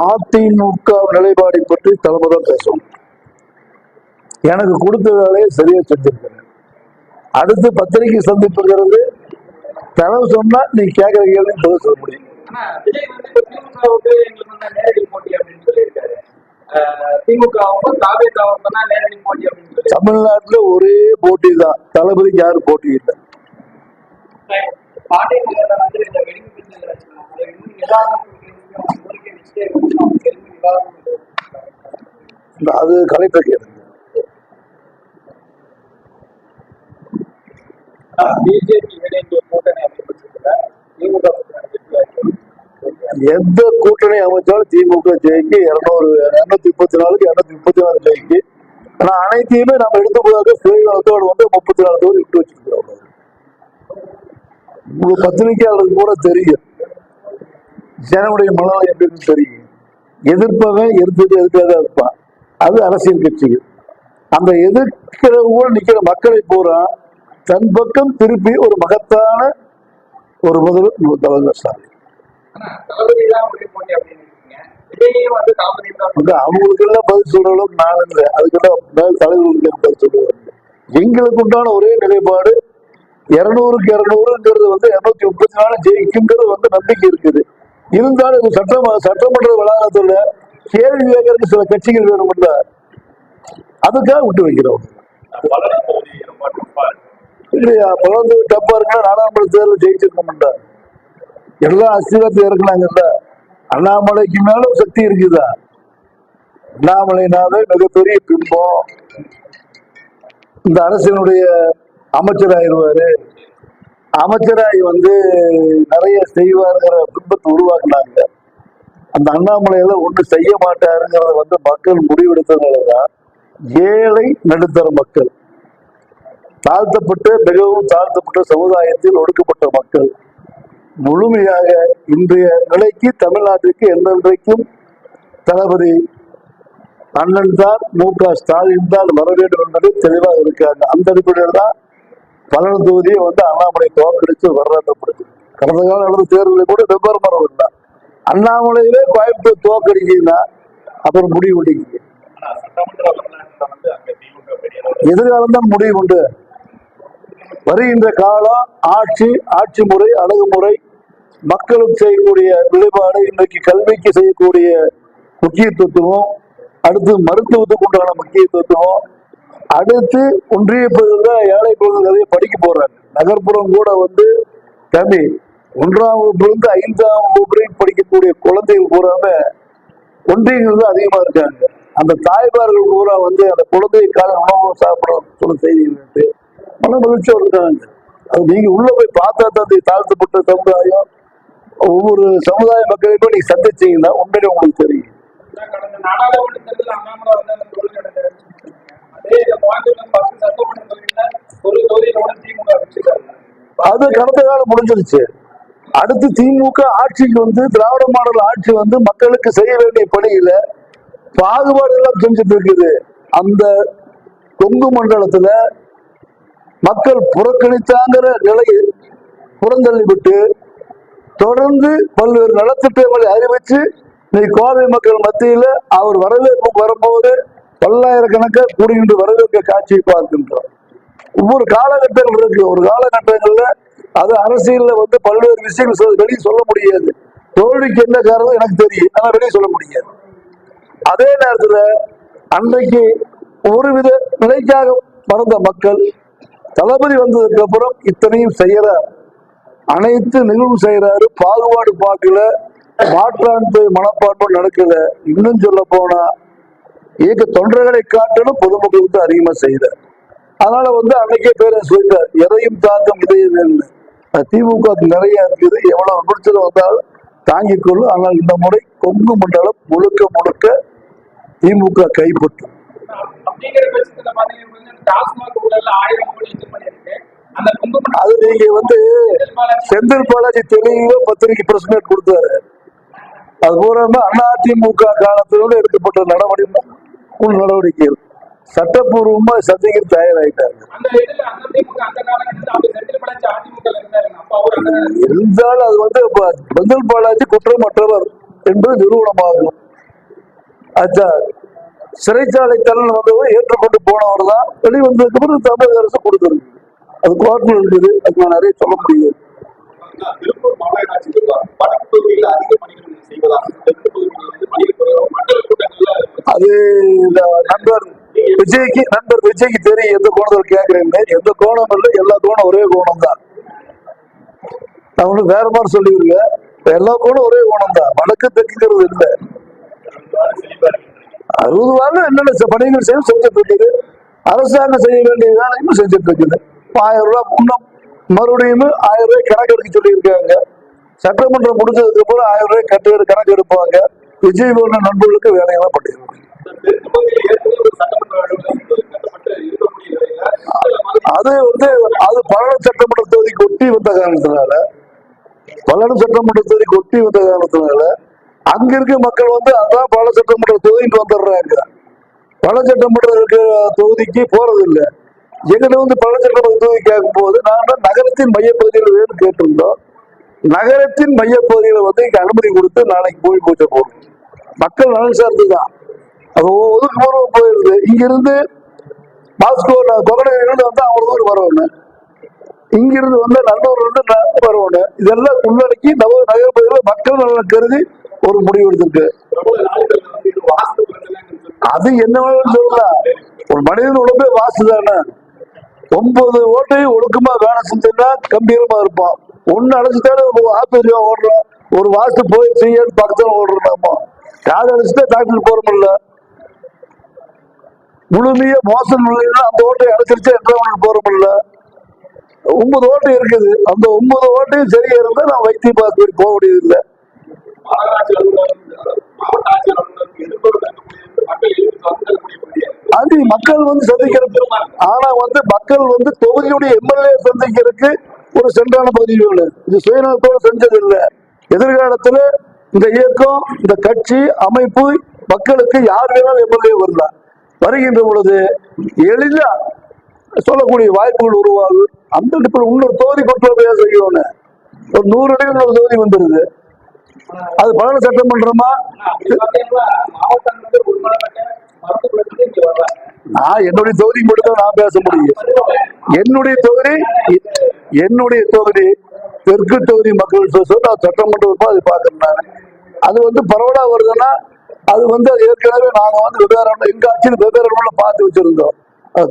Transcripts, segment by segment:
அதிமுக நிலைப்பாடை பற்றி தலைமை தான் பேசணும் எனக்கு கொடுத்த வேலையை சரியா செஞ்சிருக்கேன் அடுத்து பத்திரிகை சந்திப்புங்கிறது தலைவர் சொன்னா நீ கேட்கிற கேள்வி பதில் சொல்ல முடியும். தமிழ்நாட்டுல ஒரே போட்டி தான். தளபதிக்கு யாரும் போட்டி இல்லை. அதை கலெக்டர் கூட்டணி எந்த கூட்டணி அமைச்சாலும் திமுக ஜெயிக்கு. இருநூறு இருநூத்தி முப்பத்தி நாலுக்கு இருநூத்தி முப்பத்தி நாலு ஜெயிக்கு. ஆனா அனைத்தையுமே நம்ம எடுத்து போதாக சுயநலத்தோடு வந்து முப்பத்தி நாலு தொகுதி விட்டு வச்சிருக்கிறோம் உங்க பத்திரிகையாளருக்கு கூட தெரியும். ஜனனுடைய மனநிலை எப்படின்னு தெரியும். எதிர்ப்பவன் எதிர்த்து எதிர்க்காத இருப்பான். அது அரசியல் கட்சிகள். அந்த எதிர்க்கிறவங்க நிக்கிற மக்களை பூரா தன் பக்கம் திருப்பி ஒரு மகத்தான ஒரு நம்ம தலைவர் ஸ்டாலின். அவங்களுக்கு எல்லாம் பதில் சொல்ற அளவுக்கு நான் இல்லை. அதுக்கெல்லாம் மேல் தலைவர்களுக்கு பதில் சொல்லுவாங்க எங்களுக்கு உண்டான ஒரே நிலைப்பாடு இருநூறுக்கு இருநூறுங்கிறது வந்து இருநூத்தி முப்பத்தி நாலு ஜெயிக்குங்கிறது வந்து நம்பிக்கை இருக்குது. இருந்தாலும் சட்டம் சட்டமன்ற வளாகத்துல கேள்வி கேட்கறதுக்கு சில கட்சிகள் வேணும்ல அதுக்காக விட்டு வைக்கிறோம். இல்லையா? பலந்து டப்பா இருக்குன்னா நாடாளுமன்ற தேர்தல் ஜெயிச்சிருக்கோம்ல எல்லா அஸ்திவாரத்தையும் இறக்குனாங்கல்ல அண்ணாமலைக்கு மேலும் சக்தி இருக்குதா? அண்ணாமலைனாவே மிகப்பெரிய பிம்பம். இந்த அரசினுடைய அமைச்சராயிருவாரு. அமைச்சராய் வந்து நிறைய செய்வாருங்கிற பிம்பத்தை உருவாக்குனாங்க. அந்த அண்ணாமலையில ஒன்று செய்ய மாட்டாருங்கிறத வந்து மக்கள் முடிவெடுத்ததுனாலதான் ஏழை நடுத்தர மக்கள் தாழ்த்தப்பட்டு மிகவும் தாழ்த்தப்பட்ட சமுதாயத்தில் ஒடுக்கப்பட்ட மக்கள் முழுமையாக இன்றைய நிலைக்கு தமிழ்நாட்டிற்கு என்றென்றைக்கும் தளபதி அண்ணன் தான் மு க ஸ்டாலின் தான் வர வேண்டும் என்பது தெளிவாக இருக்காங்க. அந்த அடிப்படையில் தான் பல்லடம் தொகுதியை வந்து அண்ணாமலை தோற்கடிச்சு வர்றாங்கப்படுது கடந்த கால நடந்த தேர்தலில் கூட வெவ்வேறு மரம் இல்லை அண்ணாமலையிலே கோயம்புத்தூர் தோற்கடிக்குதுன்னா அப்புறம் முடிவு பண்ணிக்கு எதிர்காலம் தான் முடிவு உண்டு. வருகின்ற காலம் ஆட்சி ஆட்சி முறை அணுகுமுறை மக்களுக்கு செய்யக்கூடிய நிலைப்பாடு இன்றைக்கு கல்விக்கு செய்யக்கூடிய முக்கியத்துவமும் அடுத்து மருத்துவத்துக்கு உண்டான முக்கியத்துவமும் அடுத்து ஒன்றிய பகுதியில் ஏழை பகுதியில் நிறைய படிக்க போறாங்க. நகர்ப்புறம் கூட வந்து தம்பி ஒன்றாம் வகுப்புலேருந்து ஐந்தாம் வகுப்பு வரைக்கும் படிக்கக்கூடிய குழந்தைகள் பூராம ஒன்றியங்கள் தான் அதிகமா இருக்காங்க. அந்த தாய்மார்கள் பூரா வந்து அந்த குழந்தை கால உணவு சாப்பிடும் சொல்ல செய்திகள் மன மகிழ்ச்சியா இருக்காங்க. அது நீங்க உள்ள போய் பார்த்தா தான் தாழ்த்தப்பட்ட சமுதாயம் ஒவ்வொரு சமுதாய மக்களையும் போய் நீங்க சந்திச்சீங்கன்னா உண்மையிலே உங்களுக்கு தெரியும். அது கடந்த காலம் முடிஞ்சிருச்சு. அடுத்து திமுக ஆட்சிக்கு வந்து திராவிட மாடல் ஆட்சி வந்து மக்களுக்கு செய்ய வேண்டிய பணியில பாகுபாடு எல்லாம் செஞ்சுட்டு இருக்குது. அந்த கொங்கு மண்டலத்துல மக்கள் புறக்கணித்தாங்கிற நிலையை புறந்தள்ளி விட்டு தொடர்ந்து பல்வேறு நலத்திட்டங்களை அறிவிச்சு இன்னைக்கு கோவை மக்கள் மத்தியில அவர் வரவேற்பு வரும்போது பல்லாயிரக்கணக்காக கூடுகின்ற வரவேற்க காட்சியை பார்க்கின்றோம். ஒவ்வொரு காலகட்டங்கள் இருக்கு. ஒரு காலகட்டங்கள்ல அது அரசியல்ல வந்து பல்வேறு விஷயங்கள் வெளியே சொல்ல முடியாது. தோல்விக்கு என்ன காரணம் எனக்கு தெரியும். ஆனா வெளியே சொல்ல முடியாது. அதே நேரத்துல அன்றைக்கு ஒருவித நிலைக்காக மறந்த மக்கள் தளபதி வந்ததுக்கு அப்புறம் இத்தனையும் செய்யறார் அனைத்து நிகழ்வு செய்யறாரு. பாகுபாடு பார்க்கல. மாற்றாண்டு மனப்பாட்டம் நடக்கல. இன்னும் சொல்ல போனா இயக்க தொண்டர்களை காட்டிலும் பொதுமக்களுக்கு தான் அதிகமா செய்யறார் அதனால வந்து அன்னைக்கே பேர சொல்லிட்டார் எதையும் தாக்கம் இதயம் திமுக நிறைய இருக்குது. எவ்வளவு விமர்சனம் வந்தாலும் தாங்கிக் கொள்ளும். ஆனால் இந்த முறை கொங்கு மண்டலம் முழுக்க முழுக்க திமுக கைப்பற்றும். அது நீங்க வந்து செந்தில் பாலாஜி தெளிவா பத்திரிகை பிரஸ் மீட் கொடுத்தாரு. அது பூராம அதிமுக காலத்திலோட எடுக்கப்பட்ட நடவடிக்கை. உள் நடவடிக்கைகள். சட்டப்பூர்வமா சந்திக்க தயாராயிட்டாங்க. இருந்தாலும் அது வந்து ப- செந்தில் பாலாஜி குற்றமற்றவர் என்று நிரூபணமாகும். அச்சா சிறைச்சாலை தண்டனை வந்தவர் ஏற்றுக்கொண்டு போனவர் தான். வெளிவந்ததுக்கு பிறகு தமிழக அரசு கொடுத்துருக்கு. அது கோர்ட்டில் இருக்குது அது நான் நிறைய சொல்ல முடியாது. திருப்பூர் பகுதியில் அதிக பணிகள் செய்வதாக அது இந்த நண்பர் விஜய்க்கு நண்பர் விஜய்க்கு தெரியும் எந்த கோணத்தில் கேட்கறேன்னு எந்த கோணம் இல்லை எல்லா கோணம் ஒரே கோணம் தான் நான் ஒன்றும் வேற மாதிரி சொல்லியிருக்கேன் எல்லா கோணம் ஒரே கோணம் தான் வடக்கு தெற்குங்கிறது இல்லை. அறுபது வாரம் என்னென்ன பணிகள் செய்யும் செஞ்சுட்டு இருக்குது. அரசாங்கம் செய்ய வேண்டிய வேலையும் செஞ்சுட்டு இருக்குது. ஆயிரம் ரூபாய் முன்னம் மறுபடியும் ஆயிரம் ரூபாய் கணக்கு எடுக்க சொல்லியிருக்காங்க. சட்டமன்றம் முடிஞ்சதுக்கு அப்புறம் ஆயிரம் ரூபாய் கட்டு கணக்கு எடுப்பாங்க விஜய் போன்ற நண்பர்களுக்கு வேலையெல்லாம் பண்ணிடுவாங்க அது வந்து அது பல்லடம் சட்டமன்ற தொகுதிக்கு ஒட்டி வந்த காரணத்தினால பல்லடம் சட்டமன்ற தொகுதிக்கு ஒட்டி வந்த காரணத்தினால அங்க இருக்க மக்கள் வந்து அதான் பல சட்டமன்ற தொகுதிக்கு வந்துடுறாங்க. பல சட்டமன்ற தொகுதிக்கு போறது இல்ல எங்கிட்ட வந்து பல சட்டமன்ற தொகுதி கேட்கும் போது நாங்கள் நகரத்தின் மையப்பகுதியில் வேணும் கேட்டிருந்தோம். நகரத்தின் மையப்பகுதியில் வந்து இங்க அனுமதி கொடுத்து நாளைக்கு போய் பூஜை போடணும் மக்கள் நலன் சார்ந்து தான் அது ஒதுக்குபூர்வம் போயிருது போயிடுது. இருந்து மாஸ்கோ கொகடையிலிருந்து வந்து அவ்வளவு தூரம் வரணும் இங்கிருந்து வந்து நல்லவர்கள் இருந்து ந- வரணும் இதெல்லாம் உள்ளடக்கி நவ நகர் பகுதியில் மக்கள் நலன் கருதி ஒரு முடிவு எடுத்திருக்கு. அது என்ன சொல்ல சொல்லலாம் ஒரு மனிதன் உடம்பே வாசு தானே. ஒன்பது ஓட்டையும் ஒழுக்கமா வேலை செஞ்சுன்னா கம்பீரமா இருப்பான். ஒன்னு அடைச்சுட்டாலே ஆஸ்பத்திரியா ஓடுறோம். ஒரு வாசு போய் செய்ய பக்கத்தில் ஓடுறோம் நாம. காது அடைச்சுட்டா டாக்டர் போறோம்ல முழுமைய மோசம் இல்லைன்னா அந்த ஓட்டை அடைச்சிருச்சா அவனுக்கு போறமில்ல ஒன்பது ஓட்டு இருக்குது. அந்த ஒன்பது ஓட்டையும் சரியா இருந்தா நான் வைத்திய பார்த்து போக முடியது இல்லை மக்கள் அது மக்கள் வந்து சந்திக்கிறது ஆனா வந்து மக்கள் வந்து தொகுதியுடைய எம்எல்ஏ சந்திக்கிறதுக்கு ஒரு சென்றான பகுதி வேணும் இது சுயநலத்தோடு செஞ்சது இல்லை எதிர்காலத்துல இந்த இயக்கம் இந்த கட்சி அமைப்பு மக்களுக்கு யார் வேணாலும் எம்எல்ஏ வரலாம். வருகின்ற பொழுது எளிதா சொல்லக்கூடிய வாய்ப்புகள் உருவாகும். அந்த அடிப்படையில் இன்னொரு தொகுதி கொண்டு போய் செய்யணும் ஒரு நூறு அடியில் ஒரு தொகுதி வந்துருது. அது பல சட்டமன்றமா அப்படி நான் என்னுடைய தொகுதி மட்டும் நான் பேச முடியும். என்னுடைய தொகுதி என்னுடைய தொகுதி தெற்கு தொகுதி மக்கள் சொல்லி நான் அது பார்க்கறேன் நான். அது வந்து பரவலா வருதுன்னா அது வந்து ஏற்கனவே நாங்க வந்து வெவ்வேறு எங்க ஆட்சியில் வெவ்வேறு இடம்ல பார்த்து வச்சிருந்தோம்.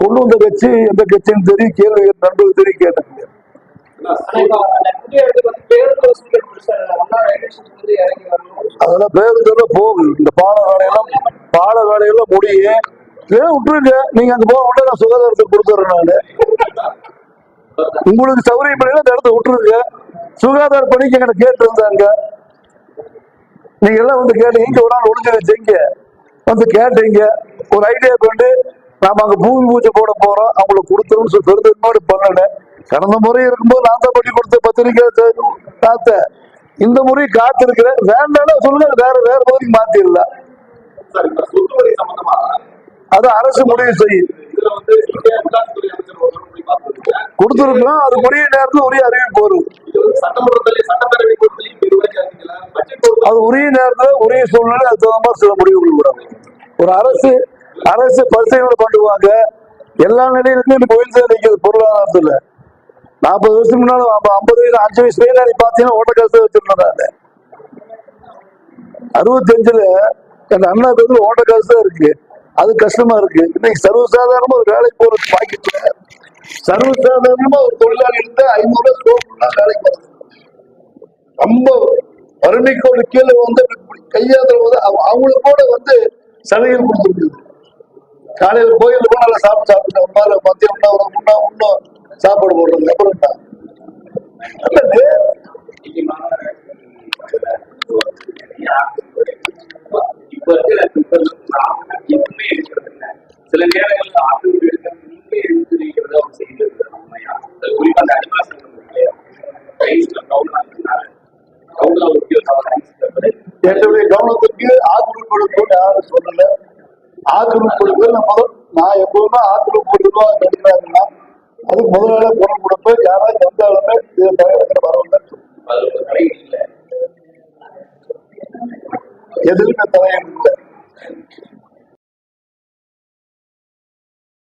கொண்டு வந்த கட்சி எந்த கட்சின்னு தெரியும் கேள்வி நண்பர்கள் தெரியும் பேருந்து வரணும். அதெல்லாம் பேருந்தெல்லாம் போகுது. இந்த பால வேலையெல்லாம் பால வேலையெல்லாம் முடியும் ஏன் விட்டுருங்க. நீங்க அங்க போக உடனே நான் சுகாதாரத்துக்கு கொடுத்துட்றேன் நானு. உங்களுக்கு சௌகரியம் பண்ணி அந்த இடத்த விட்டுருங்க. சுகாதார பணிக்கு எங்களை கேட்டு இருந்தாங்க நீங்க எல்லாம் வந்து கேட்டீங்க இங்க ஒரு நாள் ஒளிஞ்சு வச்சீங்க வந்து கேட்டீங்க. ஒரு ஐடியா கொண்டு நாம அங்க பூமி பூஜை போட போறோம் அவங்களுக்கு கொடுத்தோம்னு சொல்லி பெருந்தன்மையோடு பண்ணல. கடந்த முறை இருக்கும்போது நான் தான் பண்ணி கொடுத்த பத்திரிக்கை காத்தேன் இந்த முறை காத்திருக்கிறேன். வேண்டாம் சொல்லுங்க வேற வேற பகுதிக்கு சம்பந்தமா? அது அரசு முடிவு செய்யும். கொடுத்துருக்கலாம். அது உரிய நேரத்தில் உரிய அறிவிப்பு வரும். அது உரிய நேரத்தில் உரிய சூழ்நிலை அது தகுந்த சில முடிவுகள் வரும். ஒரு அரசு அரசு பரிசீலனை பண்ணுவாங்க. எல்லா நிலையிலுமே இந்த கோயில் தான் நிற்குது பொருளாதாரத்துல நாற்பது வருஷத்துக்கு முன்னால ஐம்ப- ஐம்பது வயசு அஞ்சு வயசு வயசுல நீ பாத்தீங்கன்னா ஓட்ட காசு வச்சிருந்தேன் நானு. அறுபத்தஞ்சுல எங்க அண்ணாக்கு வந்து ஓட்ட காசு தான் இருக்கு. அது கஷ்டமா இருக்கு. இன்னைக்கு சர்வசாதாரணமா ஒரு வேலைக்கு போறது பாக்கெட்ல சர்வசாதாரணமா ஒரு தொழிலாளி இருந்தா ஐநூறு ரூபாய் வேலைக்கு போறது ரொம்ப வறுமைக்கோடு கீழே வந்து கையாத அவங்களுக்கு கூட வந்து சலுகைகள் கொடுத்துருக்குது. காலையில கோயில் கூட நல்லா சாப்பிட்டு சாப்பிட்டு உட்கார மதியம் உண்ணா உண்ணா ஒண்ணும் சாப்பாடு போடுறது. அப்புறம் என்ன? சில நேரங்கள்ல ஆட்டு எடுக்க நீங்களே எடுத்துருக்கிறத ஒரு செய்தி இருக்குது உண்மையா குறிப்பா அந்த தவறு என்னுடைய கவனத்துக்கு ஆக்கிரமிப்பு யாரும் சொல்லல. ஆக்கிரமிப்பு நம்ம முதல் நான் எப்பவுமே ஆக்கிரமிப்பு கட்டுறாங்கன்னா அது முதலாள குரல் கொடுப்பேன் யாராவது வந்தாலுமே இதை தயாரிக்கிற வரவில்லை எதுவுமே தலையிடல